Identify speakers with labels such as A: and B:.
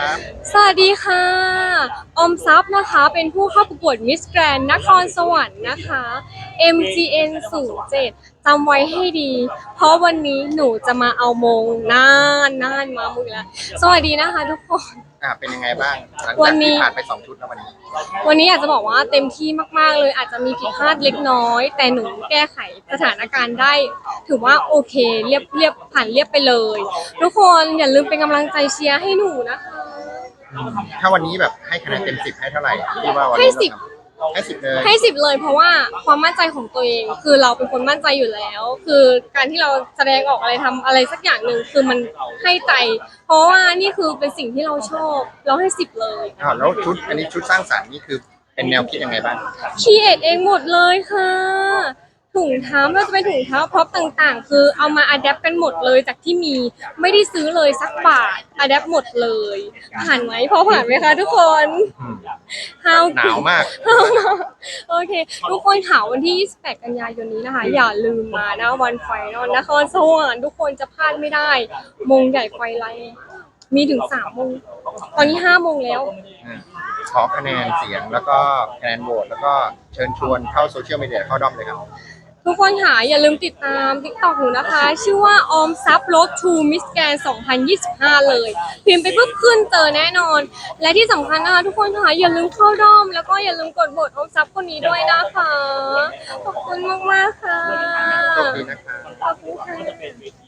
A: ครับ
B: สวัสดีค่ะออมทรัพย์นะคะ เป็นผู้เข้าประกวดมิสแกรนนครสวรรค์นะคะ MGN 07จำไว้ให้ดี เพราะวันนี้หนูจะมาเอามงนานนานมามุกแล้ว สวัสดีนะคะทุกคน
A: อ่าเป็นยังไงบ้างหลัง
B: วั
A: จาก
B: นนี้
A: ที่ผ่านไปสองชุดแล้ววันนี้
B: วันนี้อยากจะบอกว่าเต็มที่มาก ๆ เลยอาจจะมีผิดพลาดเล็กน้อย แต่หนูแก้ไขสถานการณ์ได้ ถือว่าโอเค เรียบเรียบผ่านเรียบไปเลย ทุกคนอย่าลืมเป็นกำลังใจเชียร์ให้หนูนะคะ
A: ถ้าวันนี้แบบให้คะแนนเต็มสิบให้เท่าไหร่ที่ว่าวัน
B: ให้
A: นี้
B: สิบ
A: เราทำให้สิบเลย
B: ให้สิบเลยเพราะว่าความมั่นใจของตัวเองคือเราเป็นคนมั่นใจอยู่แล้ว คือการที่เราแสดงออกอะไรทำอะไรสักอย่างหนึ่งคือมันให้ใจ เพราะว่านี่คือเป็นสิ่งที่เราชอบ เราให้สิบเลย
A: อ่าแล้วชุดอันนี้ชุดสร้างสรรค์นี่คือเป็นแนวคิดยังไงบ้าง
B: คีเอทเองหมดเลยค่ะ ถุงเท้าไม่ว่าจะเป็นถุงเท้าพร็อพต่างๆ คือเอามาอัดแอปกันหมดเลยจากที่มีไม่ได้ซื้อเลยสักบาทอัดแอปหมดเลยผ่านไหมพอผ่านไหมคะทุกคน How
A: หนาวมาก
B: โอเค ทุกคนค่ะวันที่ 28 กันยายนนี้นะคะ อย่าลืมมานะวันไฟนอลนครสวรรค์ทุกคนจะพลาดไม่ได้ มงใหญ่ไฟไลท์มีถึง3โมง ตอนนี้5โมงแล้ว
A: ขอคะแนนเสียงแล้วก็คะแนนโหวตแล้วก็เชิญชวนเข้าโซเชียลมีเดียเข้าด้อมเลยครับ
B: ทุกคนค่ะอย่าลืมติดตาม TikTok หนูนะคะ ชื่อว่าออมซับรถทูมิสแกน2025 เลย พิมพ์ไปปุ๊บขึ้นเจอแน่นอน และที่สำคัญนะคะ ทุกคนค่ะอย่าลืมเข้าด้อม แล้วก็อย่าลืมกดโหวตออมซับคนนี้ด้วยนะคะ ขอบคุณมาก ๆ ค่ะ
A: โชคดีนะครับ
B: ขอบคุณค่ะ